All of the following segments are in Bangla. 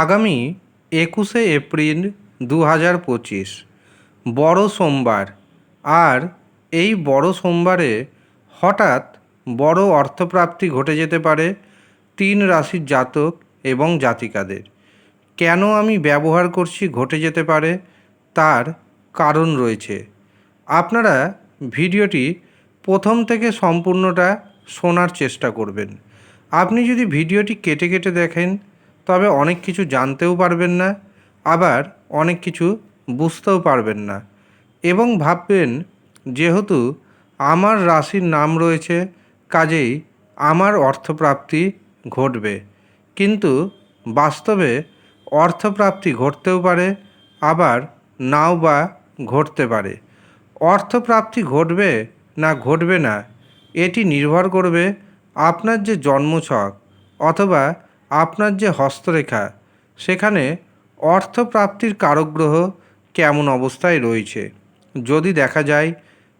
আগামী একুশে এপ্রিল দু হাজার পঁচিশ, বড় সোমবার। আর এই বড় সোমবারে হঠাৎ বড় অর্থপ্রাপ্তি ঘটে যেতে পারে তিন রাশির জাতক এবং জাতিকাদের। কেন আমি ব্যবহার করছি ঘটে যেতে পারে তার কারণ রয়েছে। আপনারা ভিডিওটি প্রথম থেকে সম্পূর্ণটা শোনার চেষ্টা করবেন। আপনি যদি ভিডিওটি কেটে কেটে দেখেন তবে অনেক কিছু জানতেও পারবেন না, আবার অনেক কিছু বুঝতেও পারবেন না। এবং ভাববেন, যেহেতু আমার রাশির নাম রয়েছে, কাজেই আমার অর্থপ্রাপ্তি ঘটবে। কিন্তু বাস্তবে অর্থপ্রাপ্তি ঘটতেও পারে, আবার নাও বা ঘটতে পারে। অর্থপ্রাপ্তি ঘটবে না ঘটবে না, এটি নির্ভর করবে আপনার যে জন্মছক অথবা আপনার যে হস্তরেখা, সেখানে অর্থপ্রাপ্তির কারকগ্রহ কেমন অবস্থায় রয়েছে? যদি দেখা যায়,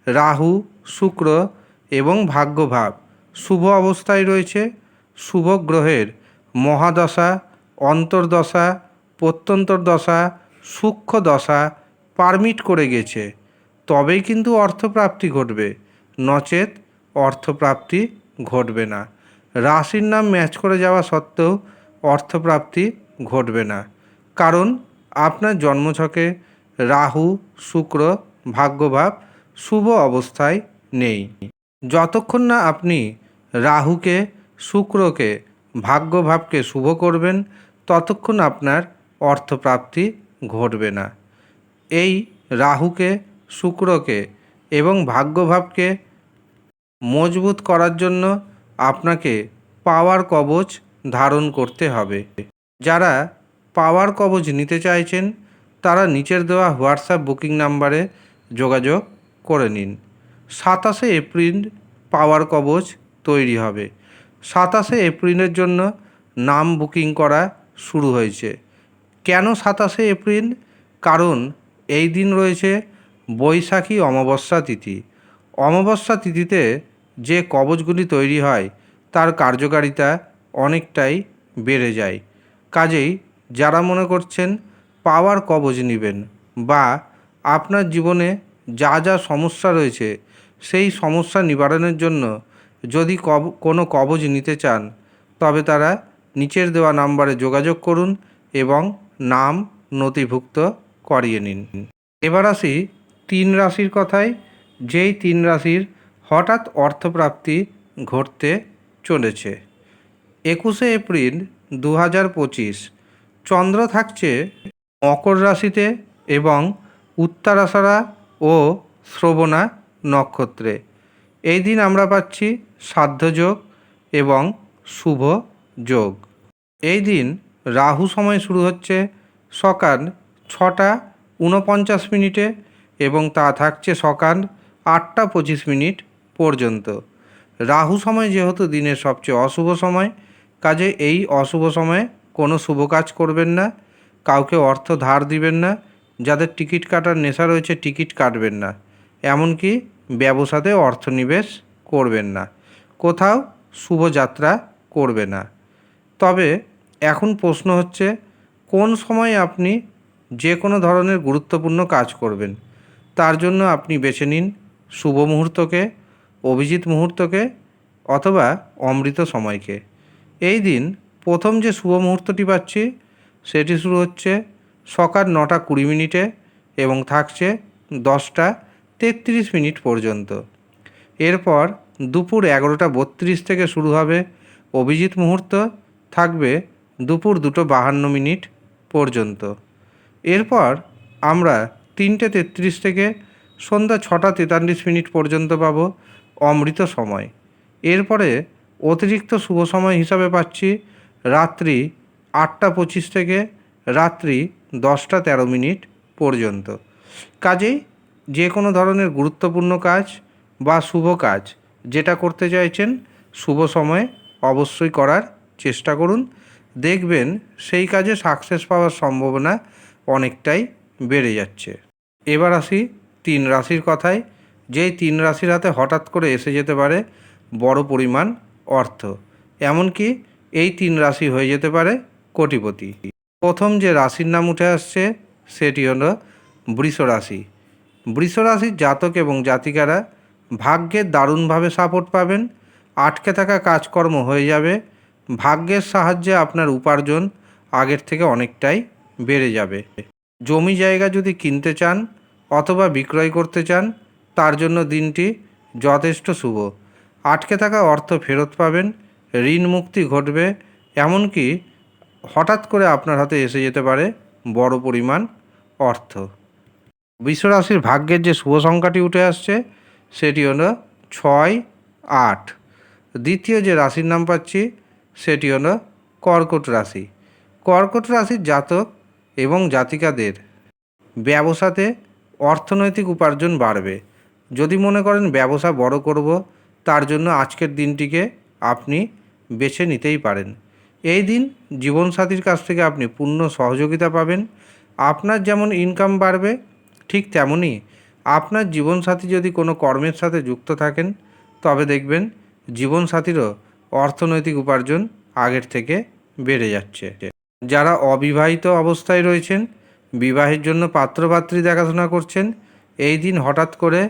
রাহু, শুক্র এবং ভাগ্যভাব শুভ অবস্থায় রয়েছে, শুভ গ্রহের মহাদশা, অন্তর্দশা, প্রত্যন্তর্দশা, সূক্ষ্ম দশা পারমিট করে গেছে, তবেই কিন্তু অর্থপ্রাপ্তি ঘটবে। নচেত অর্থপ্রাপ্তি ঘটবে না। রাশির নাম ম্যাচ করে যাওয়া সত্ত্বেও অর্থপ্রাপ্তি ঘটবে না। কারণ আপনার জন্মছকে রাহু, শুক্র, ভাগ্যভাব শুভ অবস্থায় নেই। যতক্ষণ না আপনি রাহুকে, শুক্রকে, ভাগ্যভাবকে শুভ করবেন, ততক্ষণ আপনার অর্থপ্রাপ্তি ঘটবে না। এই রাহুকে, শুক্রকে এবং ভাগ্যভাবকে মজবুত করার জন্য আপনাকে পাওয়ার কবচ ধারণ করতে হবে। যারা পাওয়ার কবচ নিতে চাইছেন, তারা নিচের দেওয়া হোয়াটসঅ্যাপ বুকিং নাম্বারে যোগাযোগ করে নিন। সাতাশে এপ্রিল পাওয়ার কবচ তৈরি হবে। সাতাশে এপ্রিলের জন্য নাম বুকিং করা শুরু হয়েছে। কেন সাতাশে এপ্রিল? কারণ এই দিন রয়েছে বৈশাখী অমাবস্যা তিথি। অমাবস্যা তিথিতে যে কবচগুলি তৈরি হয় তার কার্যকারিতা অনেকটাই বেড়ে যায়। কাজেই যারা মনে করছেন পাওয়ার কবচ নেবেন বা আপনার জীবনে যা যা সমস্যা রয়েছে সেই সমস্যা নিবারণের জন্য যদি কব কোনো কবচ নিতে চান, তবে তারা নিচের দেওয়া নাম্বারে যোগাযোগ করুন এবং নাম নথিভুক্ত করিয়ে নিন। এবার আসি তিন রাশির কথায়। যেই তিন রাশির হঠাৎ অর্থপ্রাপ্তি ঘটতে চলেছে। একুশে এপ্রিল দু হাজার পঁচিশ, চন্দ্র থাকছে মকর রাশিতে এবং উত্তরাষাঢ়া ও শ্রবণা নক্ষত্রে। এই দিন আমরা পাচ্ছি সাধ্যযোগ এবং শুভ যোগ। এই দিন রাহু সময় শুরু হচ্ছে সকাল ছটা উনপঞ্চাশ মিনিটে এবং তা থাকছে সকাল আটটা পঁচিশ মিনিট পর্যন্ত। রাহু সময় যেহেতু দিনের সবচেয়ে অশুভ সময়, কাজে এই অশুভ সময়ে কোনো শুভ কাজ করবেন না, কাউকে অর্থ ধার দিবেন না, যাদের টিকিট কাটার নেশা রয়েছে টিকিট কাটবেন না, এমনকি ব্যবসাতে অর্থ নিবেশ করবেন না, কোথাও শুভযাত্রা করবে না। তবে এখন প্রশ্ন হচ্ছে, কোন সময় আপনি যে কোনো ধরনের গুরুত্বপূর্ণ কাজ করবেন, তার জন্য আপনি বেছে নিন শুভ মুহূর্তকে অভিজিৎ মুহূর্তকে অথবা অমৃত সময়কে। এই দিন প্রথম যে শুভ মুহূর্তটি পাচ্ছি, সেটি শুরু হচ্ছে সকাল নটা কুড়ি মিনিটে এবং থাকছে দশটা তেত্রিশ মিনিট পর্যন্ত। এরপর দুপুর এগারোটা বত্রিশ থেকে শুরু হবে অভিজিৎ মুহূর্ত, থাকবে দুপুর দুটো বাহান্ন মিনিট পর্যন্ত। এরপর আমরা তিনটে তেত্রিশ থেকে সন্ধ্যা ছটা তেতাল্লিশ মিনিট পর্যন্ত পাব অমৃত সময়। এরপরে অতিরিক্ত শুভ সময় হিসাবে পাচ্ছি রাত্রি আটটা পঁচিশ থেকে রাত্রি দশটা তেরো মিনিট পর্যন্ত। কাজেই যে কোনো ধরনের গুরুত্বপূর্ণ কাজ বা শুভ কাজ যেটা করতে চাইছেন শুভ সময়ে অবশ্যই করার চেষ্টা করুন। দেখবেন সেই কাজে সাকসেস পাওয়ার সম্ভাবনা অনেকটাই বেড়ে যাচ্ছে। এবার আসি তিন রাশির কথায়। যেই তিন রাশির হাতে হঠাৎ করে এসে যেতে পারে বড় পরিমাণ অর্থ। এমনকি এই তিন রাশি হয়ে যেতে পারে কোটিপতি। প্রথম যে রাশির নাম উঠে আসছে, সেটি হলো বৃষ রাশি। বৃষ রাশির জাতক এবং জাতিকারা ভাগ্যে দারুণভাবে সাপোর্ট পাবেন, আটকে থাকা কাজকর্ম হয়ে যাবে, ভাগ্যের সাহায্যে আপনার উপার্জন আগের থেকে অনেকটাই বেড়ে যাবে। জমি জায়গা যদি কিনতে চান অথবা বিক্রয় করতে চান তার জন্য দিনটি যথেষ্ট শুভ। আটকে থাকা অর্থ ফেরত পাবেন, ঋণ মুক্তি ঘটবে, এমনকি হঠাৎ করে আপনার হাতে এসে যেতে পারে বড় পরিমাণ অর্থ। বিশ্বরাশির ভাগ্যের যে শুভ সংখ্যাটি উঠে আসছে, সেটি হলো ছয় আট। দ্বিতীয় যে রাশির নাম পাচ্ছি, সেটি হলো কর্কট রাশি। কর্কট রাশির জাতক এবং জাতিকাদের ব্যবসাতে অর্থনৈতিক উপার্জন বাড়বে। যদি মনে করেন ব্যবসা বড় করব, তার জন্য আজকের দিনটিকে আপনি বেছে নিতেই পারেন। এই দিন জীবনসাথীর কাছ থেকে আপনি পূর্ণ সহযোগিতা পাবেন। আপনার যেমন ইনকাম বাড়বে, ঠিক তেমনই আপনার জীবনসাথী যদি কোনো কর্মের সাথে যুক্ত থাকেন, তবে দেখবেন জীবনসাথীরও অর্থনৈতিক উপার্জন আগের থেকে বেড়ে যাচ্ছে। যারা অবিবাহিত অবস্থায় রয়েছেন, বিবাহের জন্য পাত্রপাত্রী দেখাশোনা করছেন, এই দিন হঠাৎ করে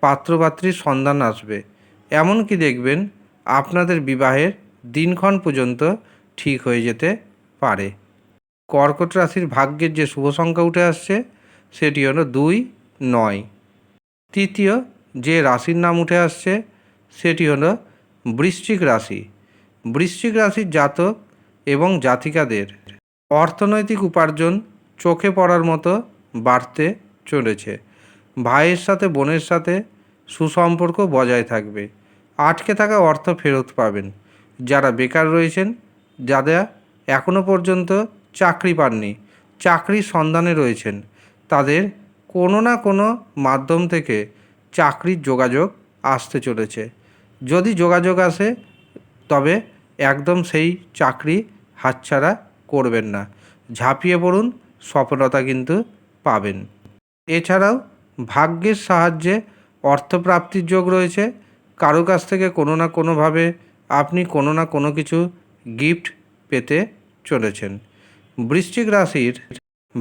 পাত্রপাত্রীর সন্ধান আসবে। এমনকি দেখবেন, আপনাদের বিবাহের দিনক্ষণ পর্যন্ত ঠিক হয়ে যেতে পারে। কর্কট রাশির ভাগ্যের যে শুভ সংখ্যা উঠে আসছে, সেটি হলো দুই, নয়। তৃতীয়, যে রাশির নাম উঠে আসছে, সেটি হলো বৃশ্চিক রাশি। বৃশ্চিক রাশির জাতক এবং জাতিকাদের অর্থনৈতিক উপার্জন চোখে পড়ার মতো বাড়তে চলেছে। ভাইয়ের সাথে, বোনের সাথে সুসম্পর্ক বজায় থাকবে। আটকে থাকা অর্থ ফেরত পাবেন। যারা বেকার রয়েছেন যারা এখনও পর্যন্ত চাকরি পাননি, চাকরির সন্ধানে রয়েছেন, তাদের কোনো না কোনো মাধ্যম থেকে চাকরির যোগাযোগ আসতে চলেছে। যদি যোগাযোগ আসে, তবে একদম সেই চাকরি হাতছাড়া করবেন না। ঝাঁপিয়ে পড়ুন, সফলতা কিন্তু পাবেন। এছাড়াও ভাগ্যের সাহায্যে অর্থপ্রাপ্তির যোগ রয়েছে। কারও কাছ থেকে কোনো না কোনোভাবে আপনি কোনো না কোনো কিছু গিফট পেতে চলেছেন। বৃশ্চিক রাশির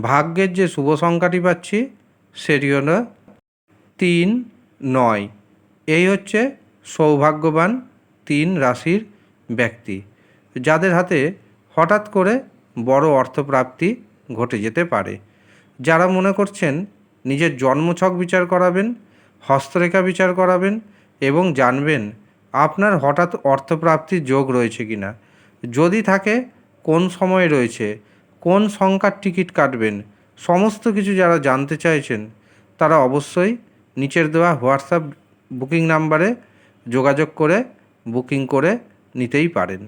ভাগ্যের যে শুভ সংখ্যাটি পাচ্ছি, সেটি হলো তিন, নয়। এই হচ্ছে সৌভাগ্যবান তিন রাশির ব্যক্তি, যাদের হাতে হঠাৎ করে বড় অর্থপ্রাপ্তি ঘটে যেতে পারে। যারা মনে করছেন নিজের জন্মছক বিচার করাবেন, হস্তরেখা বিচার করাবেন এবং জানবেন আপনার হঠাৎ অর্থপ্রাপ্তির যোগ রয়েছে কি না। যদি থাকে, কোন সময়ে রয়েছে, কোন সংখ্যার টিকিট কাটবেন, সমস্ত কিছু যারা জানতে চাইছেন, তারা অবশ্যই নিচের দেওয়া হোয়াটসঅ্যাপ বুকিং নাম্বারে যোগাযোগ করে বুকিং করে নিতেই পারেন।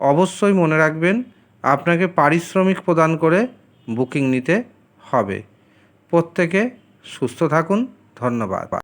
অবশ্যই মনে রাখবেন, আপনাকে পারিশ্রমিক প্রদান করে বুকিং নিতে হবে। প্রত্যেকে সুস্থ থাকুন ধন্যবাদ।